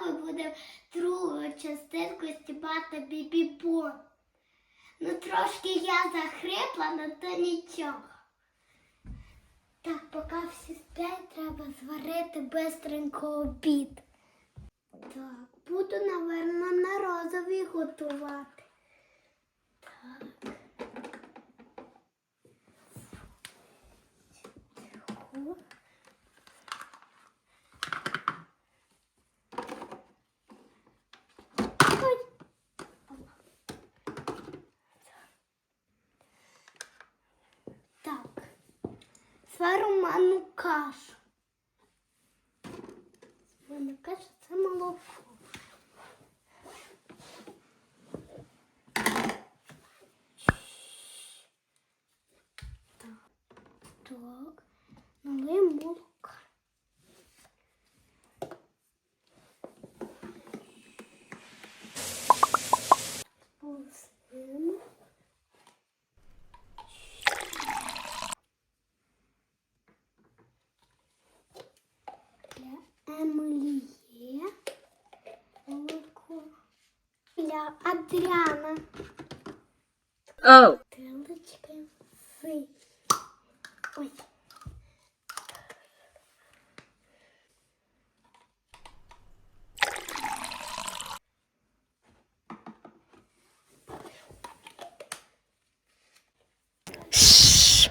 вами будемо другу частинку знімати бібі-бон. Ну трошки я захрипла, але то нічого. Так, поки всі сплять, треба зварити бистренько обід. Так, буду, напевно, на розовій готувати. Так. Тихо. Ой. Так. Свару кашу. Манна кашу це молоко. Так. Так. Налий молока. Пустимо. Для Емілі є молоко. Адріана. Oh. Трилочки. Ой.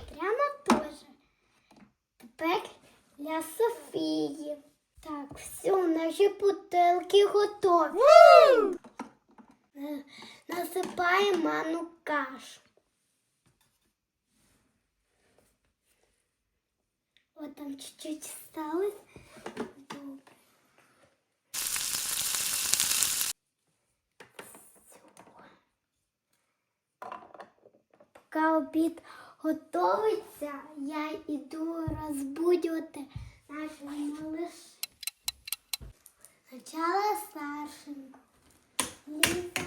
Прямо теж. Тепер для Софії. Так, все, наші бутилки готові. Насипаємо ману кашу. От там чуть-чуть сталося. Добре. Поки обід готується, я йду розбудювати нашого малыша. Спочатку старшеньку. Ліза,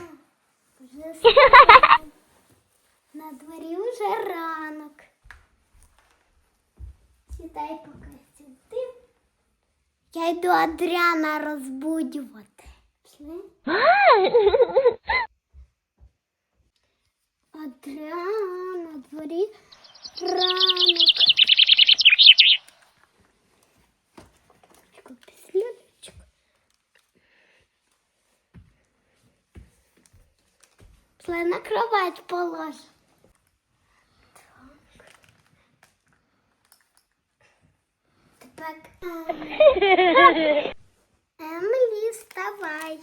вже спала. На дворі вже ранок. Сідай поки сюди. Я йду Адріана розбудювати. Пішли? Адріан, на дворі ранок. Пішли на кровать полож. Так. Тепер. Емілі, вставай.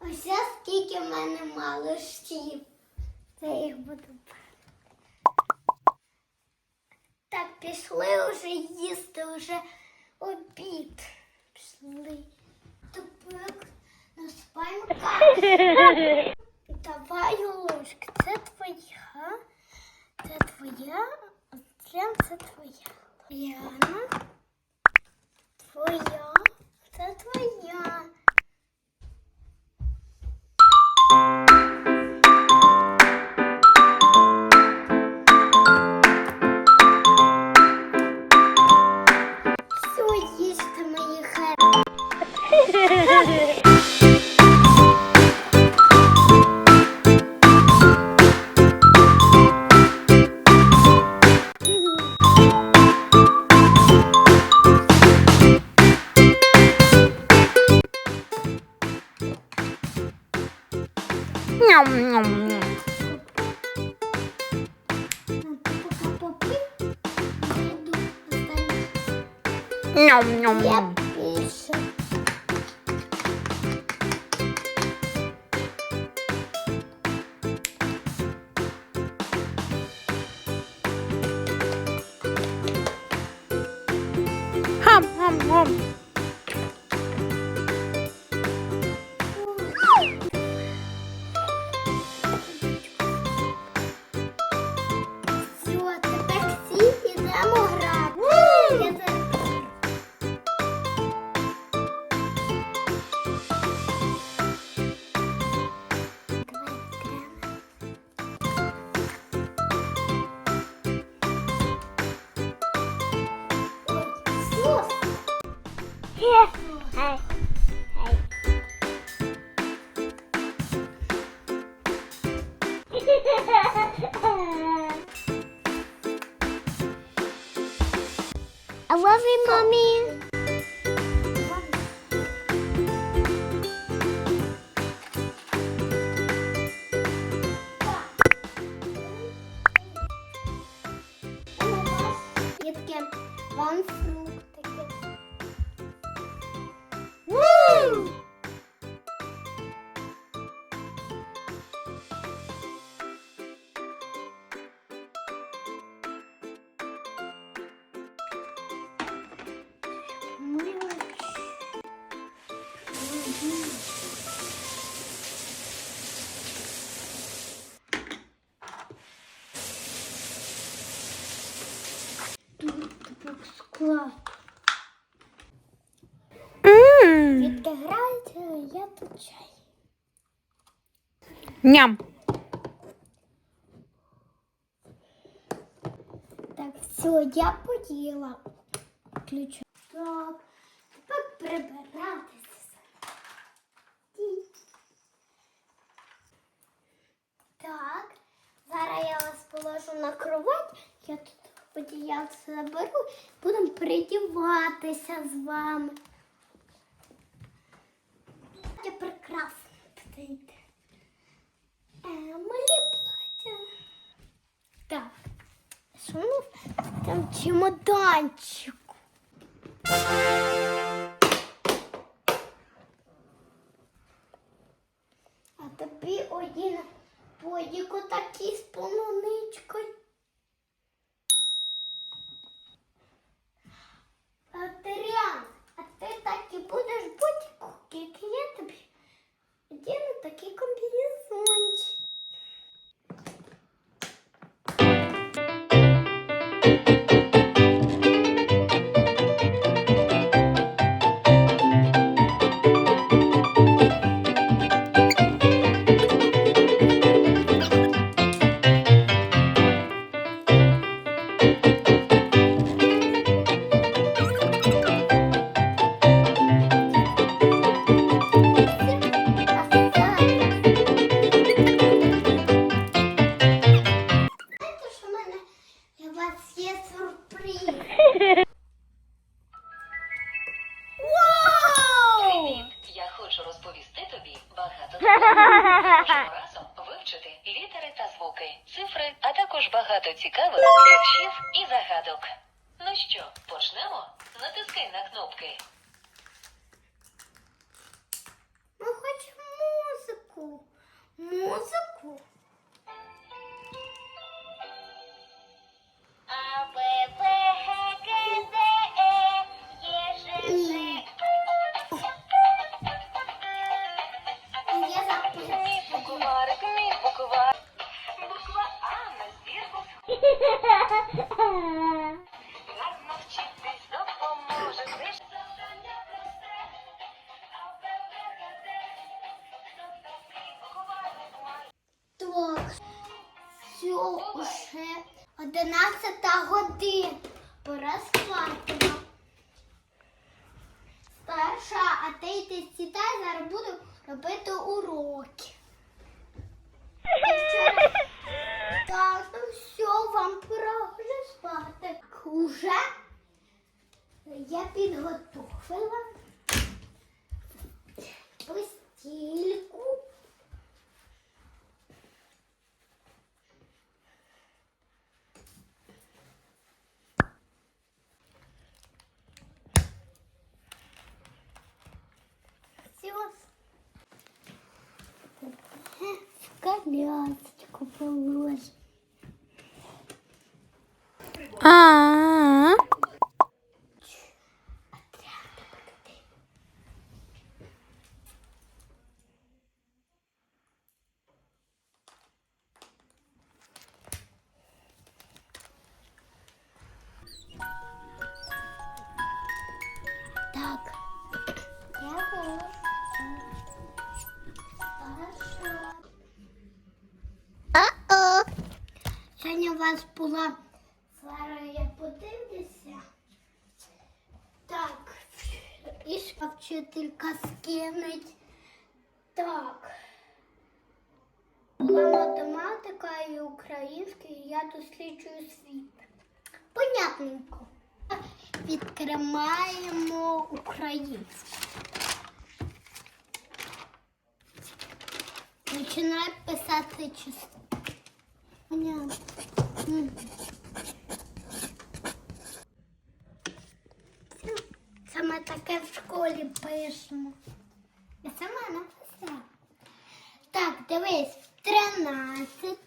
Ось скільки в мене мало щів. Це їх буду брати. Так, пішли вже їсти, вже обід. Пішли. Тепер насипаємо кашу. Давай ложки. Це твоя, це твоя, а це, це твоя. Яна. Твоя, це твоя. Ням, ням, Я I love you, mommy. Ням. Так, все, я поїла. Ключ. Так, тепер прибиратися. Так, зараз я вас положу на кровать. Я тут одіяльце заберу, будемо придіватися з вами. Я прекрасно тут йде. Е, малі плаття. Так. Що у нас там в чемоданчику? А тобі один подіку такий з полуничкою. А Терян, а ти так і будеш будь-яку, як я тобі. Одіну такий комбінезончик. Розповісти тобі багато. Можемо разом вивчити літери та звуки, цифри, а також багато цікавих віршів і загадок. Ну що, почнемо? Натискай на кнопки. Ми хочемо музику. Музику. Так, все уже 11 година. Пора спати. Старша, а ти йди сідай, зараз буду робити уроки. Уже я підготовила постільку. В колясочку положим. А. Так. Я. Хорошо. У вас була Зараз я подивлюся. Так. І вчителька скинуть. Так. Була математика і українська, я досліджую світ. Понятненько. Відкриваємо українську. Починаю писати число. Понятно. Мгм. Це ми таке в школі пишемо. Я сама написала. Так, дивись, 13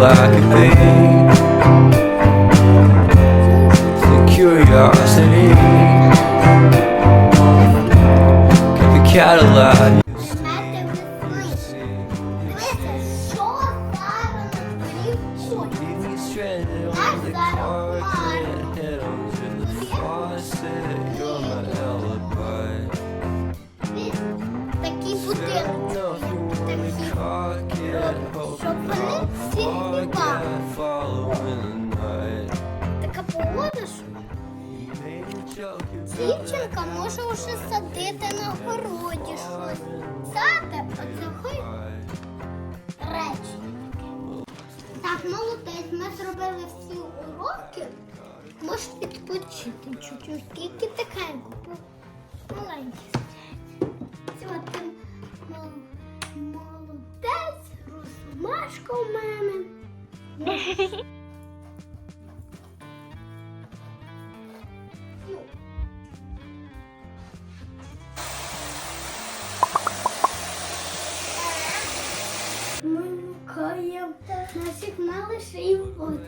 Like a can. The curiosity, keep the Cadillac. Дівчинка може вже садити на городі щось. Саде, оце хай речі. Так, молодець, ми зробили всі уроки. Можеш відпочити чуть-чуть. Скільки тихенько, маленький розмашка у мене. Ну, Ми мукаємо наших малышей в воду.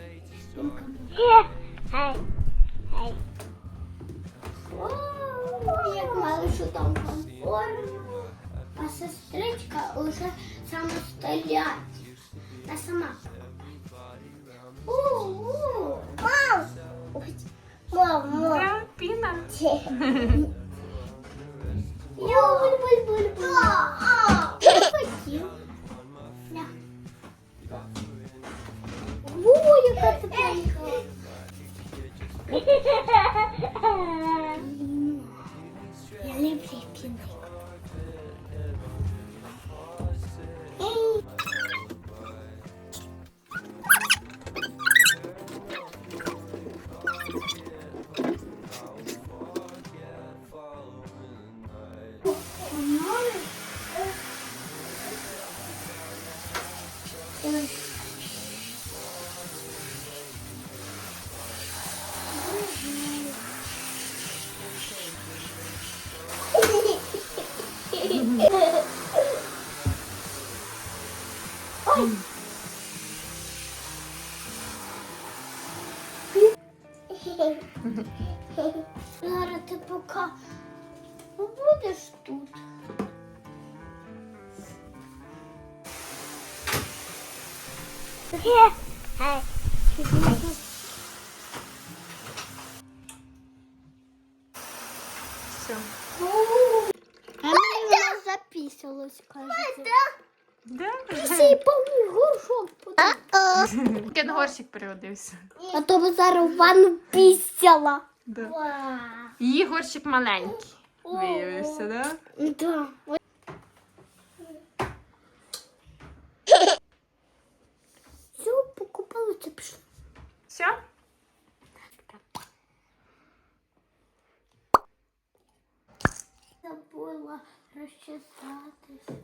О, як малышу там комфортно. А сестричка уже самостоятельна. Та сама. У-у. Мам! Ой, Мама. Прям піна. Я буль-буль-буль-буль. Я хотів. На. О, яка тепленька. Я Зараз ти поки побудеш тут. Все. А вона запісилась, кажеться. Да? Всі повний горшок. потім. Кен горщик переродився. А то би зараз в ванну пісяла. Да. Її горщик маленький. Виявився, да? Да. Все, покупали це пішло. Все? Забула розчесатись.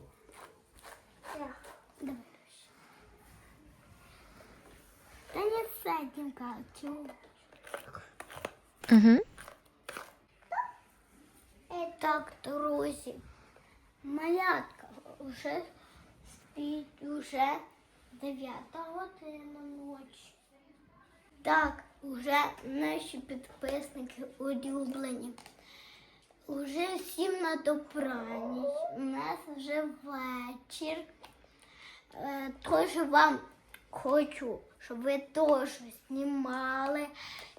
Сядь. знімати. Угу. І так, друзі, малятка вже спить уже 9 година ночі. Так, уже наші підписники улюблені. Уже всім на добраніч. У нас вже вечір. Е, Тож вам хочу, щоб ви теж знімали,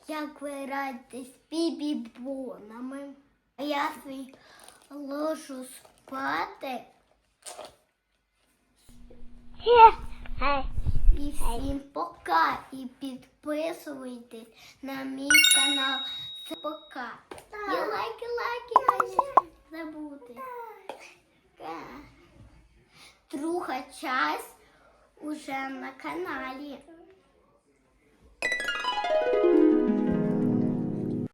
як ви радитесь бібібонами. А я свій ложу спати. І всім пока. І підписуйтесь на мій канал. Це пока. І лайки, лайки, не забути. Друга часть уже на каналі. thank you